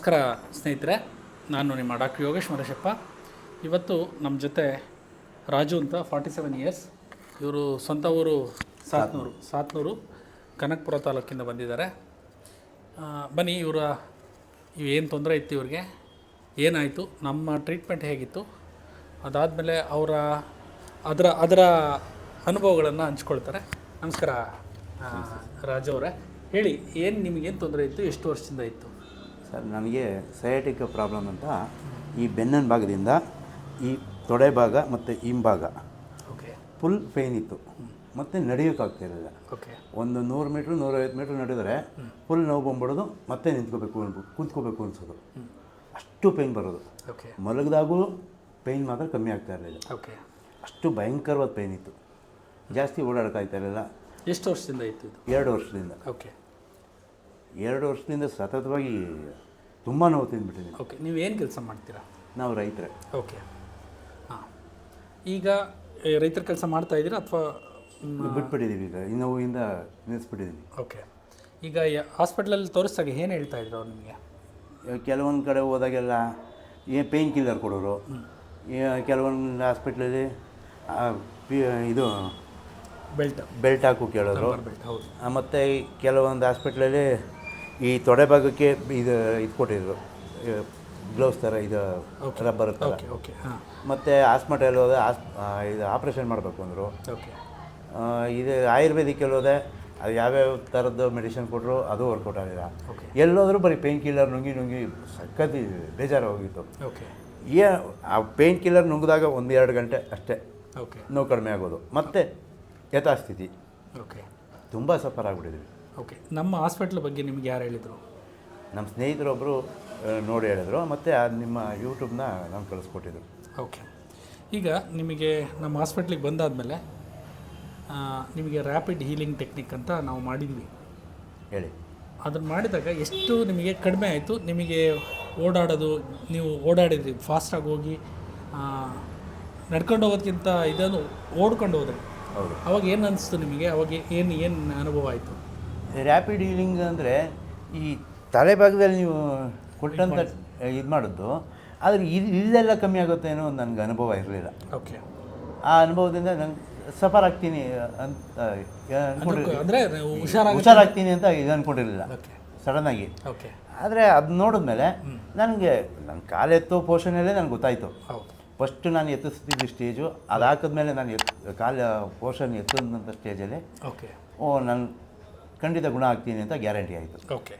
ನಮಸ್ಕಾರ ಸ್ನೇಹಿತರೆ, ನಾನು ನಿಮ್ಮ ಡಾಕ್ಟರ್ ಯೋಗೇಶ್ ಮರೇಶಪ್ಪ. ಇವತ್ತು ನಮ್ಮ ಜೊತೆ ರಾಜು ಅಂತ ಫಾರ್ಟಿ ಸೆವೆನ್ ಇಯರ್ಸ್ ಇವರು ಸ್ವಂತ ಊರು ಸಾತ್ನೂರು. ಸಾತ್ನೂರು, ಕನಕಪುರ ತಾಲೂಕಿಂದ ಬಂದಿದ್ದಾರೆ. ಬನ್ನಿ, ಇವರ ಏನು ತೊಂದರೆ ಇತ್ತು ಇವ್ರಿಗೆ? ಏನಾಯಿತು? ನಮ್ಮ ಟ್ರೀಟ್ಮೆಂಟ್ ಹೇಗಿತ್ತು? ಅದಾದಮೇಲೆ ಅವರ ಅದರ ಅದರ ಅನುಭವಗಳನ್ನು ಹಂಚ್ಕೊಳ್ತಾರೆ. ನಮಸ್ಕಾರ ರಾಜು ಅವರೇ. ಹೇಳಿ, ಏನು ನಿಮಗೇನು ತೊಂದರೆ ಇತ್ತು? ಎಷ್ಟು ವರ್ಷದಿಂದ ಇತ್ತು? ಸರ್ ನನಗೆ ಸಯಾಟಿಕ್ ಪ್ರಾಬ್ಲಮ್ ಅಂತ ಈ ಬೆನ್ನಿನ ಭಾಗದಿಂದ ಈ ತೊಡೆ ಭಾಗ ಮತ್ತು ಹಿಂಭಾಗ ಓಕೆ ಫುಲ್ ಪೇಯ್ನ್ ಇತ್ತು. ಮತ್ತು ನಡೆಯೋಕ್ಕಾಗ್ತಿರಲಿಲ್ಲ ಓಕೆ ಒಂದು ನೂರು ಮೀಟ್ರ್ ನೂರೈವತ್ತು ಮೀಟ್ರ್ ನಡೆದರೆ ಫುಲ್ ನೋವು ಬಂದ್ಬಿಡೋದು ಮತ್ತೆ ನಿಂತ್ಕೋಬೇಕು ಅನ್ಬೋದು ಕುಂತ್ಕೋಬೇಕು ಅನ್ಸೋದು. ಅಷ್ಟು ಪೇಯ್ನ್ ಬರೋದು. ಓಕೆ ಮಲಗಿದಾಗೂ ಪೇಯ್ನ್ ಮಾತ್ರ ಕಮ್ಮಿ ಆಗ್ತಾ ಇರಲಿಲ್ಲ. ಓಕೆ ಅಷ್ಟು ಭಯಂಕರವಾದ ಪೇಯ್ನ್ ಇತ್ತು. ಜಾಸ್ತಿ ಓಡಾಡೋಕ್ಕಾಗ್ತಾ ಇರಲಿಲ್ಲ. ಎಷ್ಟು ವರ್ಷದಿಂದ ಇತ್ತು ಇದು? ಎರಡು ವರ್ಷದಿಂದ. ಓಕೆ ಎರಡು ವರ್ಷದಿಂದ ಸತತವಾಗಿ ತುಂಬ ನೋವು ತಿಂದ್ಬಿಟ್ಟಿದ್ದೀನಿ. ಓಕೆ ನೀವು ಏನು ಕೆಲಸ ಮಾಡ್ತೀರಾ? ನಾವು ರೈತರೇ. ಓಕೆ ಹಾಂ. ಈಗ ರೈತರ ಕೆಲಸ ಮಾಡ್ತಾ ಇದ್ದೀರಾ ಅಥವಾ ಬಿಟ್ಬಿಟ್ಟಿದ್ದೀವಿ ಈಗ. ಈ ನೋವಿಂದ ನಿಲ್ಲಿಸ್ಬಿಟ್ಟಿದ್ದೀನಿ ಓಕೆ ಈಗ ಹಾಸ್ಪಿಟ್ಲಲ್ಲಿ ತೋರಿಸಿದಾಗ ಏನು ಹೇಳ್ತಾ ಇದ್ರು ಅವ್ರು ನಿಮಗೆ? ಕೆಲವೊಂದು ಕಡೆ ಹೋದಾಗೆಲ್ಲ ಏನು ಪೇಯ್ನ್ ಕಿಲ್ಲರ್ ಕೊಡೋರು. ಕೆಲವೊಂದು ಹಾಸ್ಪಿಟ್ಲಲ್ಲಿ ಇದು ಬೆಲ್ಟ್ ಬೆಲ್ಟ್ ಹಾಕು ಕೇಳೋರು. ಬೆಲ್ಟ್ ಹೌದು. ಆ, ಮತ್ತು ಕೆಲವೊಂದು ಹಾಸ್ಪಿಟ್ಲಲ್ಲಿ ಈ ತೊಡೆ ಭಾಗಕ್ಕೆ ಇದು ಇದು ಕೊಟ್ಟಿದ್ರು. ಗ್ಲೌಸ್ ಥರ ಇದು ರಬ್ಬರ್ ಥರ ಓಕೆ ಮತ್ತು ಹಾಸ್ಪಿಟಲ್ ಹೋದೆ ಆಸ್ ಇದು ಆಪ್ರೇಷನ್ ಮಾಡಬೇಕು ಅಂದರು. ಓಕೆ ಇದು ಆಯುರ್ವೇದಿಕಲ್ಲಿ ಹೋದೆ ಅದು ಯಾವ್ಯಾವ ಥರದ್ದು ಮೆಡಿಸಿನ್ ಕೊಟ್ಟರು ಅದು ವರ್ಕೌಟ್ ಆಗಿಲ್ಲ. ಓಕೆ ಎಲ್ಲೋದ್ರೂ ಬರೀ ಪೇಯ್ನ್ ಕಿಲ್ಲರ್ ನುಂಗಿ ನುಂಗಿ ಸಖತ್ ಬೇಜಾರು ಹೋಗಿತ್ತು ಓಕೆ ಏ ಆ ಪೇಯ್ನ್ ಕಿಲ್ಲರ್ ನುಂಗಿದಾಗ ಒಂದು ಎರಡು ಗಂಟೆ ಅಷ್ಟೇ. ಓಕೆ ನೋವು ಕಡಿಮೆ ಆಗೋದು. ಮತ್ತೆ ಯಥಾಸ್ಥಿತಿ. ಓಕೆ ತುಂಬ ಸಫರ್ ಆಗಿಬಿಟ್ಟಿದ್ವಿ. ಓಕೆ ನಮ್ಮ ಹಾಸ್ಪಿಟ್ಲ್ ಬಗ್ಗೆ ನಿಮ್ಗೆ ಯಾರು ಹೇಳಿದರು? ನಮ್ಮ ಸ್ನೇಹಿತರೊಬ್ಬರು ನೋಡಿ ಹೇಳಿದರು ಮತ್ತು ಅದು ನಿಮ್ಮ ಯೂಟ್ಯೂಬ್ನ ನಾನು ಕಳಿಸ್ಕೊಟ್ಟಿದ್ರು. ಓಕೆ. ಈಗ ನಿಮಗೆ ನಮ್ಮ ಹಾಸ್ಪಿಟ್ಲಿಗೆ ಬಂದಾದಮೇಲೆ ನಿಮಗೆ ರ್ಯಾಪಿಡ್ ಹೀಲಿಂಗ್ ಟೆಕ್ನಿಕ್ ಅಂತ ನಾವು ಮಾಡಿದ್ವಿ. ಹೇಳಿ. ಅದನ್ನು ಮಾಡಿದಾಗ ಎಷ್ಟು ನಿಮಗೆ ಕಡಿಮೆ ಆಯಿತು? ನಿಮಗೆ ಓಡಾಡೋದು ನೀವು ಓಡಾಡಿದ್ರಿ ಫಾಸ್ಟಾಗಿ ಹೋಗಿ ನಡ್ಕೊಂಡು ಹೋಗೋದಕ್ಕಿಂತ ಇದನ್ನು ಓಡ್ಕೊಂಡು ಹೋದ್ರಿ. ಹೌದು. ಅವಾಗ ಏನು ಅನಿಸ್ತು ನಿಮಗೆ? ಅವಾಗ ಏನು ಏನು ಅನುಭವ ಆಯಿತು? ರ್ಯಾಪಿಡ್ ಹೀಲಿಂಗ್ ಅಂದರೆ ಈ ತಲೆ ಭಾಗದಲ್ಲಿ ನೀವು ಕೊಟ್ಟಂತ ಇದು ಮಾಡಿದ್ದು ಆದರೆ ಇದು ಇಲ್ಲೆಲ್ಲ ಕಮ್ಮಿ ಆಗುತ್ತೆ ಅನ್ನೋ ಒಂದು ನನಗೆ ಅನುಭವ ಇರಲಿಲ್ಲ. ಓಕೆ ಆ ಅನುಭವದಿಂದ ನಂಗೆ ಸಫರ್ ಆಗ್ತೀನಿ ಅಂತ ಅನ್ಕೊಂಡಿರ್ಲಿಲ್ಲ. ಹುಷಾರಾಗ್ತೀನಿ ಅಂತ ಇದು ಅಂದ್ಕೊಂಡಿರಲಿಲ್ಲ ಸಡನ್ ಸಡನ್ನಾಗಿ. ಓಕೆ ಆದರೆ ಅದು ನೋಡಿದ್ಮೇಲೆ ನನಗೆ ನನ್ನ ಕಾಲೆತ್ತೋ ಪೋಷಣೆಯಲ್ಲೇ ನನಗೆ ಗೊತ್ತಾಯಿತು. ಫಸ್ಟ್ ನಾನು ಎತ್ತಿಸ್ತಿದ್ದ ಸ್ಟೇಜು ಅದು ಹಾಕಿದ್ಮೇಲೆ ನಾನು ಎತ್ ಕಾಲ ಪೋಷಣೆ ಎತ್ತಂಥ ಸ್ಟೇಜಲ್ಲಿ ಓಕೆ ಓ ನಾನು ಖಂಡಿತ ಗುಣ ಆಗ್ತೀನಿ ಅಂತ ಗ್ಯಾರಂಟಿ ಆಯಿತು. ಓಕೆ.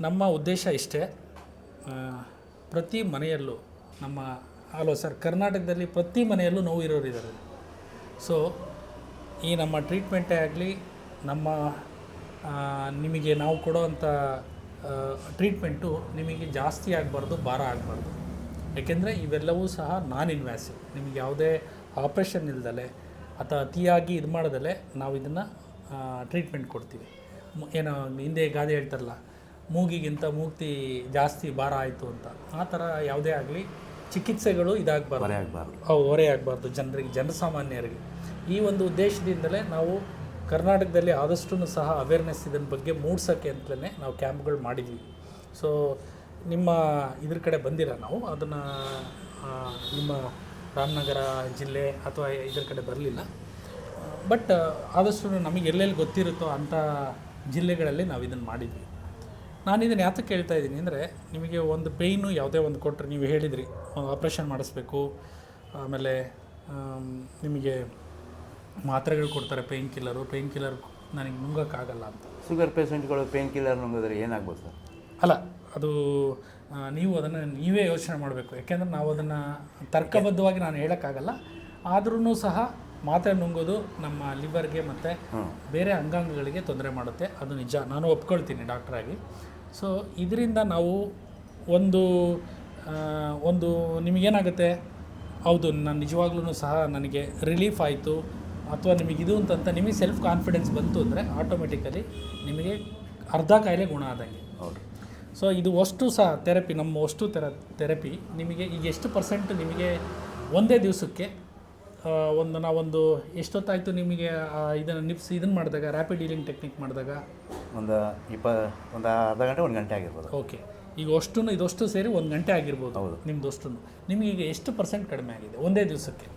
ನಮ್ಮ ಉದ್ದೇಶ ಇಷ್ಟೇ. ಪ್ರತಿ ಮನೆಯಲ್ಲೂ ನಮ್ಮ, ಹಲೋ ಸರ್, ಕರ್ನಾಟಕದಲ್ಲಿ ಪ್ರತಿ ಮನೆಯಲ್ಲೂ ನೋವು ಇರೋರಿದ್ದಾರೆ. ಸೊ ಈ ನಮ್ಮ ಟ್ರೀಟ್ಮೆಂಟೇ ಆಗಲಿ, ನಮ್ಮ ನಿಮಗೆ ನಾವು ಕೊಡೋವಂಥ ಟ್ರೀಟ್ಮೆಂಟು ನಿಮಗೆ ಜಾಸ್ತಿ ಆಗಬಾರ್ದು, ಭಾರ ಆಗಬಾರ್ದು. ಏಕೆಂದರೆ ಇವೆಲ್ಲವೂ ಸಹ ನಾನ್ ಇನ್ವ್ಯಾಸಿವ್ ನಿಮಗೆ ಯಾವುದೇ ಆಪ್ರೇಷನ್ ಇಲ್ದಲೆ ಅಥವಾ ಅತಿಯಾಗಿ ಇದು ಮಾಡದಲೆ ನಾವು ಇದನ್ನು ಟ್ರೀಟ್ಮೆಂಟ್ ಕೊಡ್ತೀವಿ. ಏನೋ ಹಿಂದೆ ಗಾದೆ ಹೇಳ್ತಾರಲ್ಲ ಮೂಗಿಗಿಂತ ಮೂಕ್ತಿ ಜಾಸ್ತಿ ಭಾರ ಆಯಿತು ಅಂತ. ಆ ಥರ ಯಾವುದೇ ಆಗಲಿ ಚಿಕಿತ್ಸೆಗಳು ಇದಾಗಬಾರ್ದು. ಓರೆ ಆಗಬಾರ್ದು. ಅವು ಹೊರೆ ಆಗಬಾರ್ದು ಜನರಿಗೆ ಜನಸಾಮಾನ್ಯರಿಗೆ. ಈ ಒಂದು ಉದ್ದೇಶದಿಂದಲೇ ನಾವು ಕರ್ನಾಟಕದಲ್ಲಿ ಆದಷ್ಟು ಸಹ ಅವೇರ್ನೆಸ್ ಇದನ್ನ ಬಗ್ಗೆ ಮೂಡ್ಸೋಕ್ಕೆ ಅಂತಲೇ ನಾವು ಕ್ಯಾಂಪ್ಗಳು ಮಾಡಿದ್ವಿ. ಸೊ ನಿಮ್ಮ ಇದ್ರ ಕಡೆ ಬಂದಿರ ನಾವು? ಅದನ್ನು ನಿಮ್ಮ ರಾಮನಗರ ಜಿಲ್ಲೆ ಅಥವಾ ಇದ್ರ ಕಡೆ ಬರಲಿಲ್ಲ. ಬಟ್ ಆದಷ್ಟು ನಮಗೆ ಎಲ್ಲೆಲ್ಲಿ ಗೊತ್ತಿರುತ್ತೋ ಅಂಥ ಜಿಲ್ಲೆಗಳಲ್ಲಿ ನಾವು ಇದನ್ನು ಮಾಡಿದ್ವಿ. ನಾನು ಇದನ್ನು ಯಾತಕ್ಕೆ ಹೇಳ್ತಾ ಇದ್ದೀನಿ ಅಂದರೆ ನಿಮಗೆ ಒಂದು ಪೇಯ್ನು ಯಾವುದೇ ಒಂದು ಕೊಟ್ಟರೆ ನೀವು ಹೇಳಿದ್ರಿ ಆಪ್ರೇಷನ್ ಮಾಡಿಸ್ಬೇಕು ಆಮೇಲೆ ನಿಮಗೆ ಮಾತ್ರೆಗಳು ಕೊಡ್ತಾರೆ ಪೇಯ್ನ್ ಕಿಲ್ಲರು ಪೇಯ್ನ್ ಕಿಲ್ಲರ್ ನನಗೆ ನುಂಗೋಕ್ಕಾಗಲ್ಲ ಅಂತ. ಶುಗರ್ ಪೇಷೆಂಟ್ಗಳು ಪೇಯ್ನ್ ಕಿಲ್ಲರ್ ನುಂಗಿದ್ರೆ ಏನಾಗ್ಬೋದು ಸರ್? ಅಲ್ಲ ಅದು ನೀವು ಅದನ್ನು ನೀವೇ ಯೋಚನೆ ಮಾಡಬೇಕು. ಯಾಕೆಂದರೆ ನಾವು ಅದನ್ನು ತರ್ಕಬದ್ಧವಾಗಿ ನಾನು ಹೇಳೋಕ್ಕಾಗಲ್ಲ. ಆದ್ರೂ ಸಹ ಮಾತ್ರೆ ನುಂಗೋದು ನಮ್ಮ ಲಿವರ್ಗೆ ಮತ್ತು ಬೇರೆ ಅಂಗಾಂಗಗಳಿಗೆ ತೊಂದರೆ ಮಾಡುತ್ತೆ. ಅದು ನಿಜ. ನಾನು ಒಪ್ಕೊಳ್ತೀನಿ ಡಾಕ್ಟ್ರಾಗಿ. ಸೊ ಇದರಿಂದ ನಾವು ಒಂದು ಒಂದು ನಿಮಗೇನಾಗುತ್ತೆ? ಹೌದು ನಾನು ನಿಜವಾಗ್ಲೂ ಸಹ ನನಗೆ ರಿಲೀಫ್ ಆಯಿತು. ಅಥವಾ ನಿಮಗೆ ಇದು ಅಂತಂತ ನಿಮಗೆ ಸೆಲ್ಫ್ ಕಾನ್ಫಿಡೆನ್ಸ್ ಬಂತು ಅಂದರೆ ಆಟೋಮೆಟಿಕಲಿ ನಿಮಗೆ ಅರ್ಧ ಕಾಯಿಲೆ ಗುಣ ಆದಂಗೆ. ಹೌದು. ಸೊ ಇದು ಅಷ್ಟು ಸಹ ಥೆರಪಿ ನಮ್ಮ ಅಷ್ಟು ಥೆರ ಥೆರಪಿ ನಿಮಗೆ ಈಗ ಎಷ್ಟು ಪರ್ಸೆಂಟ್ ನಿಮಗೆ ಒಂದೇ ದಿವಸಕ್ಕೆ ಒಂದು ನಾವೊಂದು ಎಷ್ಟೊತ್ತಾಯಿತು ನಿಮಗೆ ಇದನ್ನು ನಿಪ್ಸ್ ಇದನ್ನು ಮಾಡಿದಾಗ ರ್ಯಾಪಿಡ್ ಹೀಲಿಂಗ್ ಟೆಕ್ನಿಕ್ ಮಾಡಿದಾಗ? ಒಂದು ಇಪ್ಪ ಒಂದು ಅರ್ಧ ಗಂಟೆ ಒಂದು ಗಂಟೆ ಆಗಿರ್ಬೋದು. ಓಕೆ ಈಗ ಅಷ್ಟು ಇದಷ್ಟು ಸೇರಿ ಒಂದು ಗಂಟೆ ಆಗಿರ್ಬೋದು ಹೌದು. ನಿಮ್ದು ಅಷ್ಟು ನಿಮಗೆ ಈಗ ಎಷ್ಟು ಪರ್ಸೆಂಟ್ ಕಡಿಮೆ ಆಗಿದೆ? ಒಂದೇ ದಿವಸಕ್ಕೆ?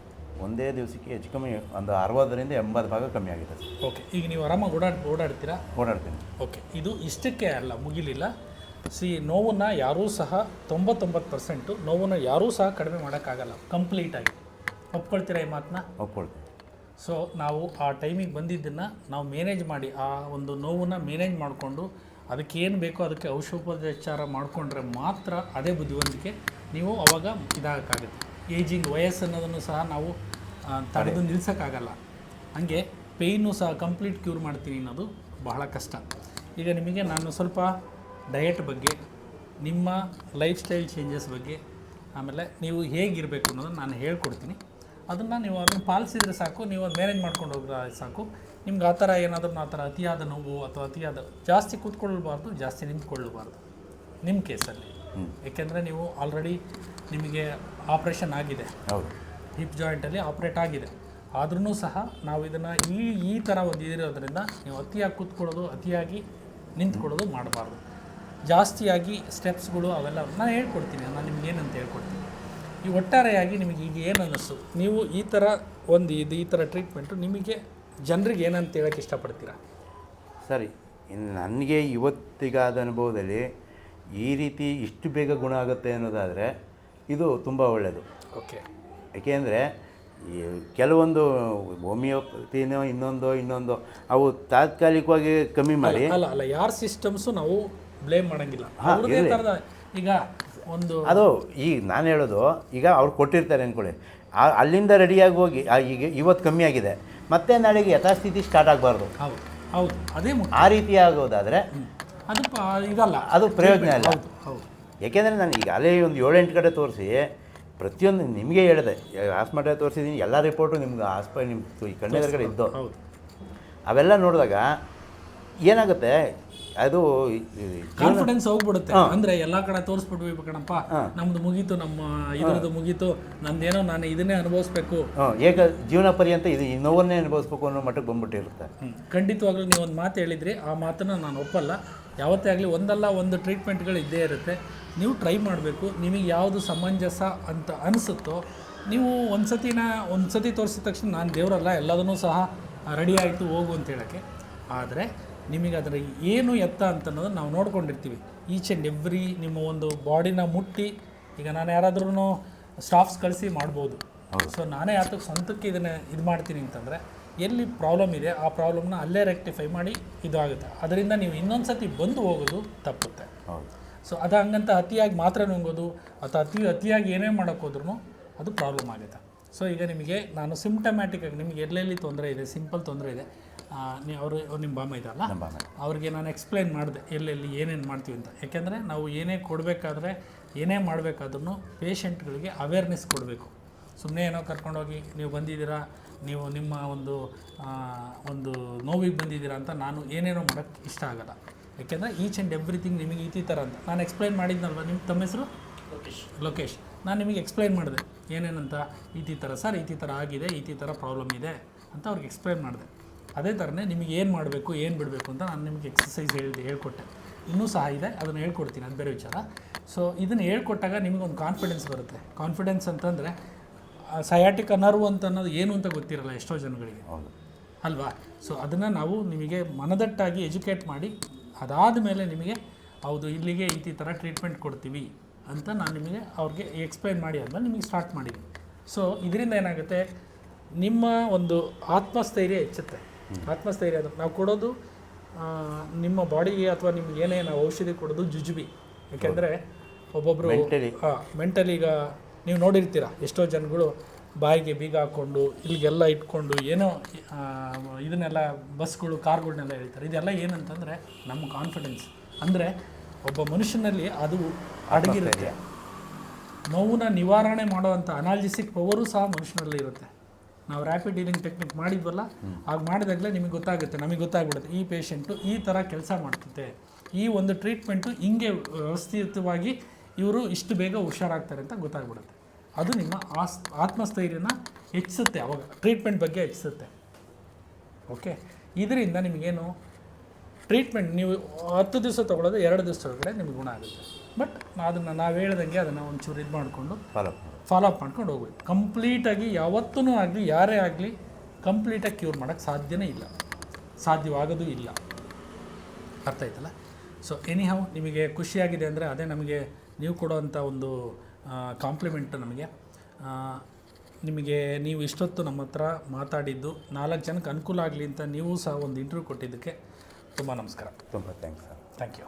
ಒಂದೇ ದಿವಸಕ್ಕೆ ಹೆಚ್ಚು ಕಮ್ಮಿ ಒಂದು ಅರವತ್ತರಿಂದ ಎಂಬತ್ತು ಭಾಗ ಕಮ್ಮಿ ಆಗಿದೆ. ಓಕೆ ಈಗ ನೀವು ಆರಾಮಾಗಿ ಓಡಾಡ್ ಓಡಾಡ್ತೀರಾ? ಓಡಾಡ್ತೀನಿ. ಓಕೆ ಇದು ಇಷ್ಟಕ್ಕೆ ಅಲ್ಲ ಮುಗಿಲಿಲ್ಲ. ಸಿ ನೋವನ್ನು ಯಾರೂ ಸಹ ತೊಂಬತ್ತೊಂಬತ್ತು ಪರ್ಸೆಂಟು ನೋವನ್ನು ಯಾರೂ ಸಹ ಕಡಿಮೆ ಮಾಡೋಕ್ಕಾಗಲ್ಲ. ಕಂಪ್ಲೀಟಾಗಿ ಒಪ್ಕೊಳ್ತೀರಾ ಈ ಮಾತನ್ನ? ಒಪ್ಕೊಳ್ತೀನಿ. ಸೊ ನಾವು ಆ ಟೈಮಿಗೆ ಬಂದಿದ್ದನ್ನು ನಾವು ಮ್ಯಾನೇಜ್ ಮಾಡಿ ಆ ಒಂದು ನೋವನ್ನು ಮ್ಯಾನೇಜ್ ಮಾಡಿಕೊಂಡು ಅದಕ್ಕೆ ಏನು ಬೇಕೋ ಅದಕ್ಕೆ ಔಷಧೋಪಚಾರ ಮಾಡಿಕೊಂಡ್ರೆ ಮಾತ್ರ ಅದೇ ಬುದ್ಧಿವಂತಿಕೆ. ನೀವು ಅವಾಗ ಇದಾಗಕ್ಕಾಗುತ್ತೆ. ಏಜಿಂಗ್ ವಯಸ್ಸು ಅನ್ನೋದನ್ನು ಸಹ ನಾವು ತಡೆದು ನಿಲ್ಸೋಕ್ಕಾಗಲ್ಲ. ಹಾಗೆ ಪೇಯ್ನು ಸಹ ಕಂಪ್ಲೀಟ್ ಕ್ಯೂರ್ ಮಾಡ್ತೀನಿ ಅನ್ನೋದು ಬಹಳ ಕಷ್ಟ. ಈಗ ನಿಮಗೆ ನಾನು ಸ್ವಲ್ಪ ಡಯಟ್ ಬಗ್ಗೆ ನಿಮ್ಮ ಲೈಫ್ ಸ್ಟೈಲ್ ಚೇಂಜಸ್ ಬಗ್ಗೆ ಆಮೇಲೆ ನೀವು ಹೇಗಿರಬೇಕು ಅನ್ನೋದನ್ನು ನಾನು ಹೇಳ್ಕೊಡ್ತೀನಿ. ಅದನ್ನು ನೀವು ಅದನ್ನು ಪಾಲಿಸಿದರೆ ಸಾಕು ನೀವು ಅದು ಮ್ಯಾನೇಜ್ ಮಾಡ್ಕೊಂಡು ಹೋಗ್ರೆ ಸಾಕು. ನಿಮ್ಗೆ ಆ ಥರ ಏನಾದರೂ ಆ ಥರ ಅತಿಯಾದ ನೋವು ಅಥವಾ ಅತಿಯಾದ ಜಾಸ್ತಿ ಕೂತ್ಕೊಳ್ಳಬಾರ್ದು ಜಾಸ್ತಿ ನಿಂತ್ಕೊಳ್ಳಬಾರ್ದು ನಿಮ್ಮ ಕೇಸಲ್ಲಿ. ಏಕೆಂದರೆ ನೀವು ಆಲ್ರೆಡಿ ನಿಮಗೆ ಆಪ್ರೇಷನ್ ಆಗಿದೆ. ಹೌದು. ಹಿಪ್ ಜಾಯಿಂಟಲ್ಲಿ ಆಪ್ರೇಟ್ ಆಗಿದೆ. ಆದ್ರೂ ಸಹ ನಾವು ಇದನ್ನು ಈ ಈ ಥರ ಒಂದು ಇದಿರೋದ್ರಿಂದ ನೀವು ಅತಿಯಾಗಿ ಕೂತ್ಕೊಳ್ಳೋದು ಅತಿಯಾಗಿ ನಿಂತ್ಕೊಳ್ಳೋದು ಮಾಡಬಾರ್ದು. ಜಾಸ್ತಿಯಾಗಿ ಸ್ಟೆಪ್ಸ್ಗಳು ಅವೆಲ್ಲ ನಾನು ಹೇಳ್ಕೊಡ್ತೀನಿ ನಾನು ನಿಮ್ಗೆ ಏನಂತ ಹೇಳ್ಕೊಡ್ತೀನಿ. ಈ ಒಟ್ಟಾರೆಯಾಗಿ ನಿಮಗೆ ಈಗ ಏನು ಅನ್ನಿಸ್ತು ನೀವು ಈ ಥರ ಒಂದು ಇದು ಈ ಥರ ಟ್ರೀಟ್ಮೆಂಟು ನಿಮಗೆ ಜನರಿಗೆ ಏನಂತ ಹೇಳೋಕ್ಕೆ ಇಷ್ಟಪಡ್ತೀರಾ? ಸರಿ ಇನ್ನು ನನಗೆ ಇವತ್ತಿಗಾದ ಅನುಭವದಲ್ಲಿ ಈ ರೀತಿ ಇಷ್ಟು ಬೇಗ ಗುಣ ಆಗುತ್ತೆ ಅನ್ನೋದಾದರೆ ಇದು ತುಂಬ ಒಳ್ಳೆಯದು ಓಕೆ. ಏಕೆಂದರೆ ಕೆಲವೊಂದು ಹೋಮಿಯೋಪತಿನೋ ಇನ್ನೊಂದೋ ಇನ್ನೊಂದು ಅವು ತಾತ್ಕಾಲಿಕವಾಗಿ ಕಮ್ಮಿ ಮಾಡಿ ಅಲ್ಲ ಅಲ್ಲ ಯಾರ ಸಿಸ್ಟಮ್ಸು ನಾವು ಬ್ಲೇಮ್ ಮಾಡೋಂಗಿಲ್ಲ. ಈಗ ಒಂದು ಅದು ಈಗ ನಾನು ಹೇಳೋದು ಈಗ ಅವ್ರು ಕೊಟ್ಟಿರ್ತಾರೆ ಅಂದ್ಕೊಳ್ಳಿ ಅಲ್ಲಿಂದ ರೆಡಿಯಾಗಿ ಹೋಗಿ ಈಗ ಇವತ್ತು ಕಮ್ಮಿ ಆಗಿದೆ. ಮತ್ತೆ ನಾಳೆಗೆ ಯಥಾಸ್ಥಿತಿ ಸ್ಟಾರ್ಟ್ ಆಗಬಾರ್ದು. ಹೌದು ಹೌದು ಅದೇ ಆ ರೀತಿ ಆಗೋದಾದರೆ ಅದು ಇದಲ್ಲ. ಅದು ಪ್ರಯೋಜನ ಇಲ್ಲ. ಹೌದು ಏಕೆಂದರೆ ನಾನು ಈಗ ಅಲ್ಲೇ ಒಂದು ಏಳೆಂಟು ಕಡೆ ತೋರಿಸಿ ಪ್ರತಿಯೊಂದು ನಿಮಗೆ ಹೇಳಿದೆ. ಹಾಸ್ಪಿಟಲ್ ತೋರಿಸಿದ್ದೀನಿ ಎಲ್ಲ ರಿಪೋರ್ಟು ನಿಮ್ಗೆ ಹಾಸ್ಪಿಟಲ್ ನಿಮ್ಮ ಈ ಕಣ್ಣೆದುರುಗಡೆ ಇದ್ದು ಅವೆಲ್ಲ ನೋಡಿದಾಗ ಏನಾಗುತ್ತೆ ಅದು ಕಾನ್ಫಿಡೆನ್ಸ್ ಹೋಗ್ಬಿಡುತ್ತೆ. ಅಂದ್ರೆ ಎಲ್ಲಾ ಕಡೆ ತೋರಿಸ್ಬಿಟ್ವಿ ಕಣಪ್ಪ. ನಮ್ದು ಮುಗೀತು ನಮ್ಮ ಇದ್ರದ್ದು ಮುಗೀತು. ನಂದೇನೋ ನಾನು ಇದನ್ನೇ ಅನುಭವಿಸ್ಬೇಕು. ಏಕ ಜೀವನ ಪರ್ಯಂತ ಇದು ಈ ನೋವನ್ನೇ ಅನುಭವಿಸ್ಬೇಕು ಅನ್ನೋ ಮಟ್ಟಕ್ಕೆ ಬಂದ್ಬಿಟ್ಟಿರುತ್ತೆ. ಖಂಡಿತವಾಗ್ಲೂ ನೀವು ಒಂದು ಮಾತು ಹೇಳಿದ್ರಿ. ಆ ಮಾತನ್ನ ನಾನು ಒಪ್ಪಲ್ಲ. ಯಾವತ್ತೇ ಆಗಲಿ ಒಂದಲ್ಲ ಒಂದು ಟ್ರೀಟ್ಮೆಂಟ್ಗಳು ಇದ್ದೇ ಇರುತ್ತೆ. ನೀವು ಟ್ರೈ ಮಾಡಬೇಕು. ನಿಮಗೆ ಯಾವುದು ಸಮಂಜಸ ಅಂತ ಅನಿಸುತ್ತೋ ನೀವು ಒಂದು ಸತಿನ ಒಂದು ಸತಿ ತೋರಿಸಿದ ತಕ್ಷಣ ನಾನು ದೇವರಲ್ಲ ಎಲ್ಲದನ್ನೂ ಸಹ ರೆಡಿ ಆಯಿತು ಹೋಗು ಅಂತ ಹೇಳೋಕ್ಕೆ. ಆದರೆ ನಿಮಗೆ ಅದರ ಏನು ಎತ್ತ ಅಂತ ಅನ್ನೋದನ್ನು ನಾವು ನೋಡ್ಕೊಂಡಿರ್ತೀವಿ. ಈಚ್ ಆ್ಯಂಡ್ ಎವ್ರಿ ನಿಮ್ಮ ಒಂದು ಬಾಡಿನ ಮುಟ್ಟಿ ಈಗ ನಾನು ಯಾರಾದ್ರೂ ಸ್ಟಾಫ್ಸ್ ಕಳಿಸಿ ಮಾಡ್ಬೋದು. ಸೊ ನಾನೇ ಯಾತಕ್ಕೆ ಸ್ವಂತಕ್ಕೆ ಇದನ್ನು ಇದು ಮಾಡ್ತೀನಿ ಅಂತಂದರೆ ಎಲ್ಲಿ ಪ್ರಾಬ್ಲಮ್ ಇದೆ ಆ ಪ್ರಾಬ್ಲಮ್ನ ಅಲ್ಲೇ ರೆಕ್ಟಿಫೈ ಮಾಡಿ ಇದು ಆಗುತ್ತೆ ಅದರಿಂದ ನೀವು ಇನ್ನೊಂದು ಸತಿ ಬಂದು ಹೋಗೋದು ತಪ್ಪುತ್ತೆ. ಸೊ ಅದು ಹಂಗಂತ ಅತಿಯಾಗಿ ಮಾತ್ರ ನುಂಗೋದು ಅಥವಾ ಅತಿ ಅತಿಯಾಗಿ ಏನೇ ಮಾಡೋಕ್ಕೋದ್ರೂ ಅದು ಪ್ರಾಬ್ಲಮ್ ಆಗುತ್ತೆ. ಸೊ ಈಗ ನಿಮಗೆ ನಾನು ಸಿಂಪ್ಟಮ್ಯಾಟಿಕ್ ಆಗಿ ನಿಮಗೆ ಎಲ್ಲೆಲ್ಲಿ ತೊಂದರೆ ಇದೆ ಸಿಂಪಲ್ ತೊಂದರೆ ಇದೆ ನೀವು ಅವರು ನಿಮ್ಮ ಬಾಮ ಇದಲ್ಲ ಅವ್ರಿಗೆ ನಾನು ಎಕ್ಸ್ಪ್ಲೈನ್ ಮಾಡಿದೆ ಎಲ್ಲೆಲ್ಲಿ ಏನೇನು ಮಾಡ್ತೀವಿ ಅಂತ. ಯಾಕೆಂದರೆ ನಾವು ಏನೇ ಕೊಡಬೇಕಾದ್ರೆ ಏನೇ ಮಾಡಬೇಕಾದ್ರೂ ಪೇಷಂಟ್ಗಳಿಗೆ ಅವೇರ್ನೆಸ್ ಕೊಡಬೇಕು. ಸುಮ್ಮನೆ ಏನೋ ಕರ್ಕೊಂಡೋಗಿ ನೀವು ಬಂದಿದ್ದೀರಾ? ನೀವು ನಿಮ್ಮ ಒಂದು ಒಂದು ನೋವಿಗೆ ಬಂದಿದ್ದೀರಾ ಅಂತ ನಾನು ಏನೇನೋ ಮಾಡೋಕ್ಕೆ ಇಷ್ಟ ಆಗಲ್ಲ. ಯಾಕೆಂದರೆ ಈಚ್ ಆ್ಯಂಡ್ ಎವ್ರಿಥಿಂಗ್ ನಿಮಗೆ ಈ ಥರ ಅಂತ. ನಾನು ಎಕ್ಸ್ಪ್ಲೈನ್ ಮಾಡಿದ್ನಲ್ವ ನಿಮ್ಮ ತಮ್ಮ ಹೆಸರು? ಲೋಕೇಶ್ ನಾನು ನಿಮಗೆ ಎಕ್ಸ್ಪ್ಲೈನ್ ಮಾಡಿದೆ. ಏನೇನಂತ ಈ ಥರ ಸರ್ ಈ ಥರ ಆಗಿದೆ ಈ ಥರ ಪ್ರಾಬ್ಲಮ್ ಇದೆ ಅಂತ ಅವ್ರಿಗೆ ಎಕ್ಸ್ಪ್ಲೈನ್ ಮಾಡಿದೆ. ಅದೇ ಥರನೇ ನಿಮಗೆ ಏನು ಮಾಡಬೇಕು ಏನು ಬಿಡಬೇಕು ಅಂತ ನಾನು ನಿಮಗೆ ಎಕ್ಸಸೈಸ್ ಹೇಳಿದೆ ಹೇಳ್ಕೊಟ್ಟೆ. ಇನ್ನೂ ಸಹ ಇದೆ ಅದನ್ನು ಹೇಳ್ಕೊಡ್ತೀನಿ ಅದು ಬೇರೆ ವಿಚಾರ. ಸೊ ಇದನ್ನು ಹೇಳ್ಕೊಟ್ಟಾಗ ನಿಮಗೊಂದು ಕಾನ್ಫಿಡೆನ್ಸ್ ಬರುತ್ತೆ. ಕಾನ್ಫಿಡೆನ್ಸ್ ಅಂತಂದರೆ ಸಯಾಟಿಕ್ ನರ್ವ್ ಅಂತ ಅನ್ನೋದು ಏನು ಅಂತ ಗೊತ್ತಿರಲ್ಲ ಎಷ್ಟೋ ಜನಗಳಿಗೆ. ಹೌದು. ಅಲ್ವಾ? ಸೊ ಅದನ್ನು ನಾವು ನಿಮಗೆ ಮನದಟ್ಟಾಗಿ ಎಜುಕೇಟ್ ಮಾಡಿ ಅದಾದ ಮೇಲೆ ನಿಮಗೆ ಹೌದು ಇಲ್ಲಿಗೆ ಈ ಥರ ಟ್ರೀಟ್ಮೆಂಟ್ ಕೊಡ್ತೀವಿ. ಅಂತ ನಾನು ನಿಮಗೆ ಅವ್ರಿಗೆ ಎಕ್ಸ್ಪ್ಲೈನ್ ಮಾಡಿ ಆದಮೇಲೆ ನಿಮಗೆ ಸ್ಟಾರ್ಟ್ ಮಾಡಿದ್ದೀನಿ ಸೊ ಇದರಿಂದ ಏನಾಗುತ್ತೆ? ನಿಮ್ಮ ಒಂದು ಆತ್ಮಸ್ಥೈರ್ಯ ಹೆಚ್ಚುತ್ತೆ. ಆತ್ಮಸ್ಥೈರ್ಯ ಅದು ನಾವು ಕೊಡೋದು ನಿಮ್ಮ ಬಾಡಿಗೆ ಅಥವಾ ನಿಮ್ಗೆ ಏನೇ ನಾವು ಔಷಧಿ ಕೊಡೋದು ಜುಜುಬಿ. ಯಾಕೆಂದರೆ ಒಬ್ಬೊಬ್ಬರು ಹಾಂ ಮೆಂಟಲಿ ಈಗ ನೀವು ನೋಡಿರ್ತೀರ ಎಷ್ಟೋ ಜನಗಳು ಬಾಯಿಗೆ ಬೀಗ ಹಾಕ್ಕೊಂಡು ಇಲ್ಲಿಗೆಲ್ಲ ಇಟ್ಕೊಂಡು ಏನೋ ಇದನ್ನೆಲ್ಲ ಬಸ್ಗಳು ಕಾರ್ಗಳನ್ನೆಲ್ಲ ಹೇಳ್ತಾರೆ. ಇದೆಲ್ಲ ಏನಂತಂದರೆ ನಮ್ಮ ಕಾನ್ಫಿಡೆನ್ಸ್ ಅಂದರೆ ಒಬ್ಬ ಮನುಷ್ಯನಲ್ಲಿ ಅದು ಅಡಗಿರುತ್ತೆ. ನೋವನ್ನ ನಿವಾರಣೆ ಮಾಡುವಂಥ ಅನಾಲಿಸಿಕ್ ಪವರು ಸಹ ಮನುಷ್ಯನಲ್ಲಿ ಇರುತ್ತೆ. ನಾವು ರ್ಯಾಪಿಡ್ ಡೀಲಿಂಗ್ ಟೆಕ್ನಿಕ್ ಮಾಡಿದ್ವಲ್ಲ ಆಗ ಮಾಡಿದಾಗಲೇ ನಿಮಗೆ ಗೊತ್ತಾಗುತ್ತೆ ನಮಗೆ ಗೊತ್ತಾಗ್ಬಿಡುತ್ತೆ. ಈ ಪೇಷಂಟು ಈ ಥರ ಕೆಲಸ ಮಾಡ್ತದೆ ಈ ಒಂದು ಟ್ರೀಟ್ಮೆಂಟು ಹಿಂಗೆ ವ್ಯವಸ್ಥಿತವಾಗಿ ಇವರು ಇಷ್ಟು ಬೇಗ ಹುಷಾರಾಗ್ತಾರೆ ಅಂತ ಗೊತ್ತಾಗ್ಬಿಡುತ್ತೆ. ಅದು ನಿಮ್ಮ ಆಸ್ ಆತ್ಮಸ್ಥೈರ್ಯನ ಹೆಚ್ಚಿಸುತ್ತೆ ಅವಾಗ ಟ್ರೀಟ್ಮೆಂಟ್ ಬಗ್ಗೆ ಹೆಚ್ಚಿಸುತ್ತೆ. ಓಕೆ ಇದರಿಂದ ನಿಮಗೇನು ಟ್ರೀಟ್ಮೆಂಟ್ ನೀವು ಹತ್ತು ದಿವಸ ತೊಗೊಳೋದು ಎರಡು ದಿವಸ ಒಳಗಡೆ ನಿಮ್ಗೆ ಗುಣ ಆಗುತ್ತೆ. ಬಟ್ ಅದನ್ನು ನಾವು ಹೇಳ್ದಂಗೆ ಅದನ್ನು ಒಂಚೂರು ಇದು ಮಾಡಿಕೊಂಡು ಫಾಲೋ ಫಾಲೋ ಅಪ್ ಮಾಡ್ಕೊಂಡು ಹೋಗ್ಬೇಕು. ಕಂಪ್ಲೀಟಾಗಿ ಯಾವತ್ತೂ ಆಗಲಿ ಯಾರೇ ಆಗಲಿ ಕಂಪ್ಲೀಟಾಗಿ ಕ್ಯೂರ್ ಮಾಡೋಕ್ಕೆ ಸಾಧ್ಯನೇ ಇಲ್ಲ. ಸಾಧ್ಯವಾಗೋದು ಇಲ್ಲ. ಅರ್ಥ ಆಯ್ತಲ್ಲ? ಸೊ ಎನಿಹೌ ನಿಮಗೆ ಖುಷಿಯಾಗಿದೆ ಅಂದರೆ ಅದೇ ನಮಗೆ ನೀವು ಕೊಡೋವಂಥ ಒಂದು ಕಾಂಪ್ಲಿಮೆಂಟ್ ನಮಗೆ. ನಿಮಗೆ ನೀವು ಇಷ್ಟೊತ್ತು ನಮ್ಮ ಹತ್ರ ಮಾತಾಡಿದ್ದು ನಾಲ್ಕು ಜನಕ್ಕೆ ಅನುಕೂಲ ಆಗಲಿ ಅಂತ ನೀವು ಸಹ ಒಂದು ಇಂಟರ್ವ್ಯೂ ಕೊಟ್ಟಿದ್ದಕ್ಕೆ ತುಂಬ ನಮಸ್ಕಾರ. ತುಂಬ ಥ್ಯಾಂಕ್ಸ್ ಸರ್ ಥ್ಯಾಂಕ್ ಯು